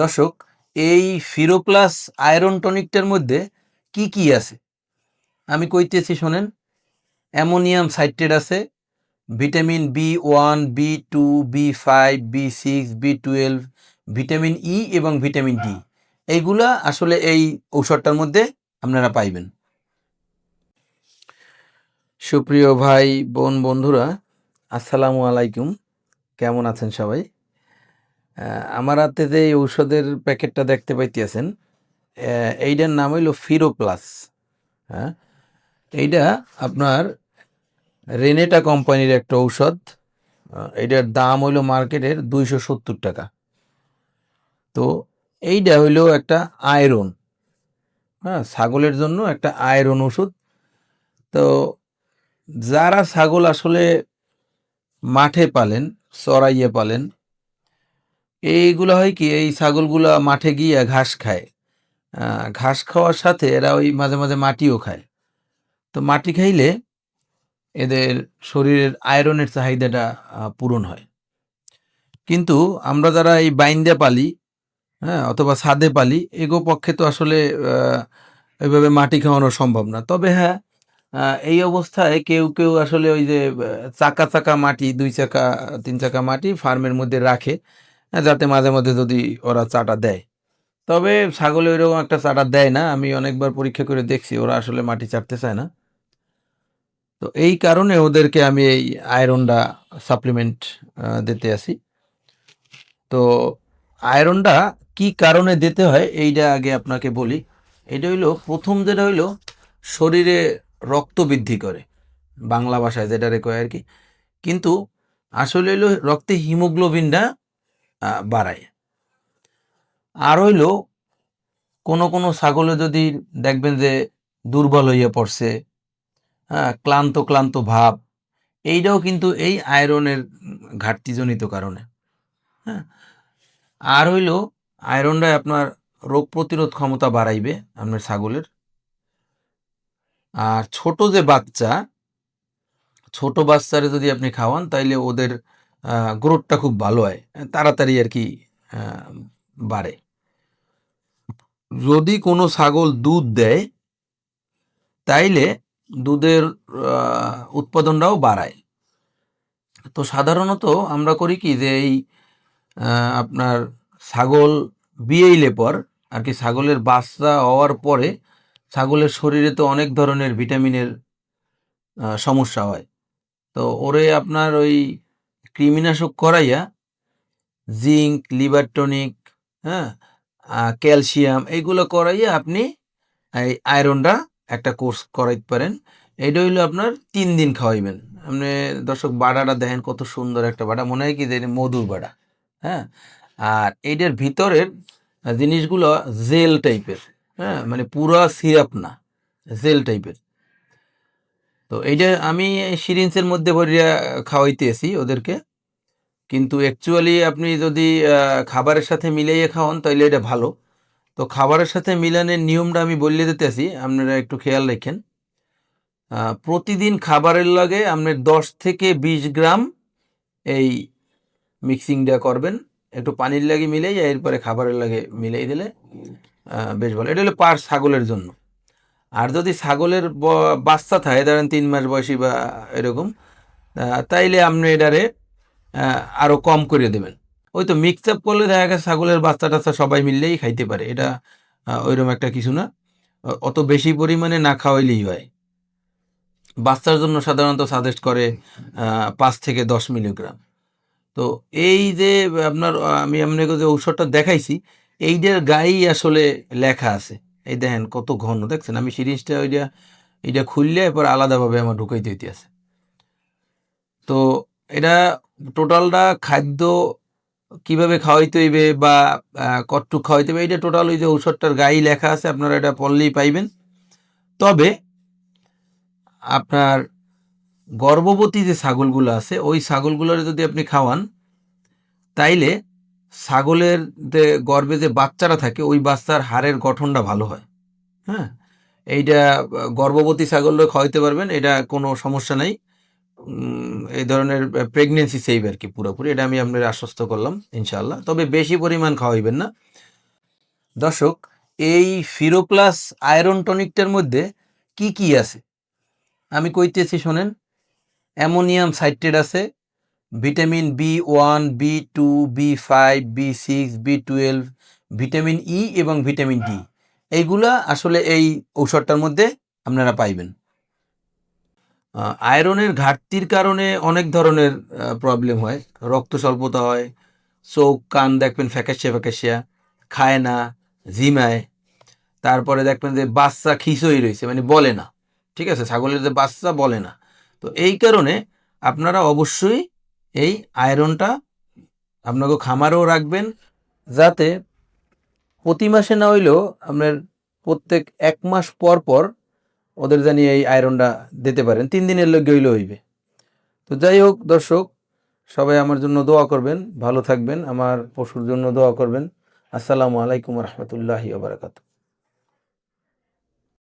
দর্শক, এই ফিরোপ্লাস আয়রন টনিকটার মধ্যে কি কি আছে? আমি কইতেছি শোনেন, অ্যামোনিয়াম সাইট্রেট আছে, vitamin B one, B two, B five, B six, B twelve, vitamin E এবং ভিটামিন ডি। এইগুলা আসলে এই ঔষধটার মধ্যে আপনারা পাইবেন। সুপ্রিয় ভাই, বোন, বন্ধুরা, আসসালামু আলাইকুম। কেমন আছেন সবাই? আমার হাতে যে এই ঔষধের প্যাকেটটা দেখতে পাইতেছেন এইটার নাম হইল ফিরো প্লাস হ্যাঁ এইটা আপনার রেনেটা কোম্পানির একটা ঔষধ এইটার দাম হইল মার্কেটের দুইশো সত্তর টাকা। তো এইটা হইল একটা আয়রন। হ্যাঁ ছাগলের জন্য একটা আয়রন ওষুধ তো যারা ছাগল আসলে মাঠে পালেন, চড়াইয়ে পালেন এইগুলো হয় কি, এই ছাগলগুলা মাঠে গিয়ে ঘাস খায়। ঘাস খাওয়ার সাথে এরা ওই মাঝে মাঝে মাটিও খায়। তো মাটি খাইলে এদের শরীরের আয়রনের চাহিদাটা পূরণ হয়। কিন্তু আমরা যারা এই বাইন্দে পালি হ্যাঁ অথবা ছাদে পালি, এগো পক্ষে তো আসলে ওইভাবে মাটি খাওয়ানো সম্ভব না। তবে হ্যাঁ এই অবস্থায় কেউ কেউ আসলে ওই যে চাকা চাকা মাটি, দুই চাকা, তিন চাকা মাটি ফার্মের মধ্যে রাখে। যাতে মাঝে মাঝে যদি ওরা চাটা দেয়। তবে ছাগলে ওইরকম একটা চাটা দেয় না, আমি অনেকবার পরীক্ষা করে দেখছি, ওরা আসলে মাটি চাটতে চায় না। তো এই কারণে ওদেরকে আমি এই আয়রনটা সাপ্লিমেন্ট দিতে আসি। তো আয়রনটা কি কারণে দিতে হয়, এইটা আগে আপনাকে বলি। এটা হইল, প্রথম যেটা হইল, শরীরে রক্ত বৃদ্ধি করে। বাংলা ভাষায় যেটা কয় আর কি। কিন্তু আসলে হইল, রক্তে হিমোগ্লোবিনটা বাড়ায়। আর হইল, কোনো কোনো ছাগলে যদি দেখবেন যে দুর্বল হইয়া পড়ছে হ্যাঁ ক্লান্ত ক্লান্ত ভাব, এইটাও কিন্তু এই আয়রনের ঘাটতিজনিত কারণে হ্যাঁ। আর হইল আয়রনটা আপনার রোগ প্রতিরোধ ক্ষমতা বাড়াইবে আপনার ছাগলের। আর ছোট যে বাচ্চা, ছোট বাচ্চারে যদি আপনি খাওয়ান, তাইলে ওদের গ্রোথটা খুব ভালো হয়, তাড়াতাড়ি আর কি বাড়ে। যদি কোনো ছাগল দুধ দেয়, তাইলে দুধের উৎপাদনটাও বাড়ায়। তো সাধারণত আমরা করি কি যে এই আপনার ছাগল বিয়েইলে পর আর কি ছাগলের বাচ্চা হওয়ার পরে ছাগলের শরীরে তো অনেক ধরনের ভিটামিনের সমস্যা হয়। তো ওরে আপনার ওই কৃমিনাশক করাইয়া জিঙ্ক লিভার টনিক হ্যাঁ ক্যালসিয়াম এইগুলো করাইয়া আপনি এই আয়রনটা একটা কোর্স করাইতে পারেন। এটা হইল আপনার তিন দিন খাওয়াইবেন। আপনি দর্শক বাড়াটা দেখেন কত সুন্দর একটা বাড়া। মনে হয় কি যে মধুর বাড়া হ্যাঁ? আর এইটার ভিতরের জিনিসগুলো জেল টাইপের হ্যাঁ? মানে পুরো সিরাপ না, জেল টাইপের। তো এইটা আমি সিরিঞ্জের মধ্যে ভরিয়া খাওয়াইতেছি ওদেরকে। কিন্তু অ্যাকচুয়ালি আপনি যদি খাবারের সাথে মিলাইয়ে খাওয়ান তাহলে এটা ভালো। তো খাবারের সাথে মিলানের নিয়মটা আমি বললে দিতেছি, আপনারা একটু খেয়াল রাখেন। প্রতিদিন খাবারের লাগে আপনি দশ থেকে বিশ গ্রাম এই মিক্সিংটা করবেন। একটু পানির লাগে মিলাই এরপরে খাবারের লাগে মিলাই দিলে বেশ ভালো। এটা হলো পার ছাগলের জন্য। আর যদি ছাগলের বাচ্চা থাকে, ধরেন তিন মাস বয়সী বা এরকম তাইলে আপনি এটারে আহ, আরও কম করে দেবেন। ওই তো মিক্স আপ করলে দেখা গেছে ছাগলের বাচ্চা টাচ্চা সবাই মিললেই খাইতে পারে। এটা ওইরকম একটা কিছু না। অত বেশি পরিমাণে না খাওয়াইলেই হয়। বাচ্চার জন্য সাধারণত সাজেস্ট করে পাঁচ থেকে দশ মিলিগ্রাম তো এই যে আপনার আমি আপনাকে যে ঔষধটা দেখাইছি এইটার গায়েই আসলে লেখা আছে। এই দেখেন কত ঘন দেখছেন? আমি সিরিজটা ওইটা এটা খুললে এরপর আলাদাভাবে আমার ঢুকাইতে হইতে আছে তো এটা টোটালটা খাদ্য কীভাবে খাওয়াইতে হইবে বা কতটুক খাওয়াইতে হবে এটা টোটাল ওই যে ঔষধটার গায়ে লেখা আছে, আপনারা এটা পড়লেই পাইবেন। তবে আপনার গর্ভবতী যে ছাগলগুলো আছে, ওই ছাগলগুলোর যদি আপনি খাওয়ান, তাইলে ছাগলের যে গর্ভে যে বাচ্চারা থাকে, ওই বাচ্চার হাড়ের গঠনটা ভালো হয়। হ্যাঁ? এইটা গর্ভবতী ছাগলরা খাওয়াইতে পারবেন, এটা কোনো সমস্যা নাই। এই ধরনের প্রেগনেন্সি সেভ আর কি পুরোপুরি। এটা আমি আপনার আশ্বস্ত করলাম ইনশাল্লাহ তবে বেশি পরিমাণ খাওয়াইবেন না। দর্শক, এই ফিরোপ্লাস আয়রন টনিকটার মধ্যে কি কি আছে? আমি কইতেছি, শোনেন, অ্যামোনিয়াম সাইট্রেট আছে, vitamin B one, B two, B five, B six, B twelve, vitamin E এবং ভিটামিন ডি। এইগুলা আসলে এই ঔষধটার মধ্যে আপনারা পাইবেন। আয়রনের ঘাটতির কারণে অনেক ধরনের প্রবলেম হয়। রক্ত স্বল্পতা হয়, চোখ, কান দেখবেন ফ্যাকাশিয়া ফ্যাকাশিয়া, খায় না, ঝিমায়। তারপরে দেখবেন যে বাচ্চা খিচই রয়েছে মানে বলে না। ঠিক আছে? ছাগলের যে বাচ্চা বলে না। তো এই কারণে আপনারা অবশ্যই এই আয়রনটা আপনাকে খামারেও রাখবেন, যাতে প্রতি মাসে না হইলেও আপনার প্রত্যেক এক মাস পর পর ওদের জানি এই আয়রনটা দিতে পারেন। তিন দিনের লোক গইলে হইবে। তো যাই হোক, দর্শক, সবাই আমার জন্য দোয়া করবেন, ভালো থাকবেন, আমার পশুর জন্য দোয়া করবেন। আসসালামু আলাইকুম রহমতুল্লাহি বারাকাতু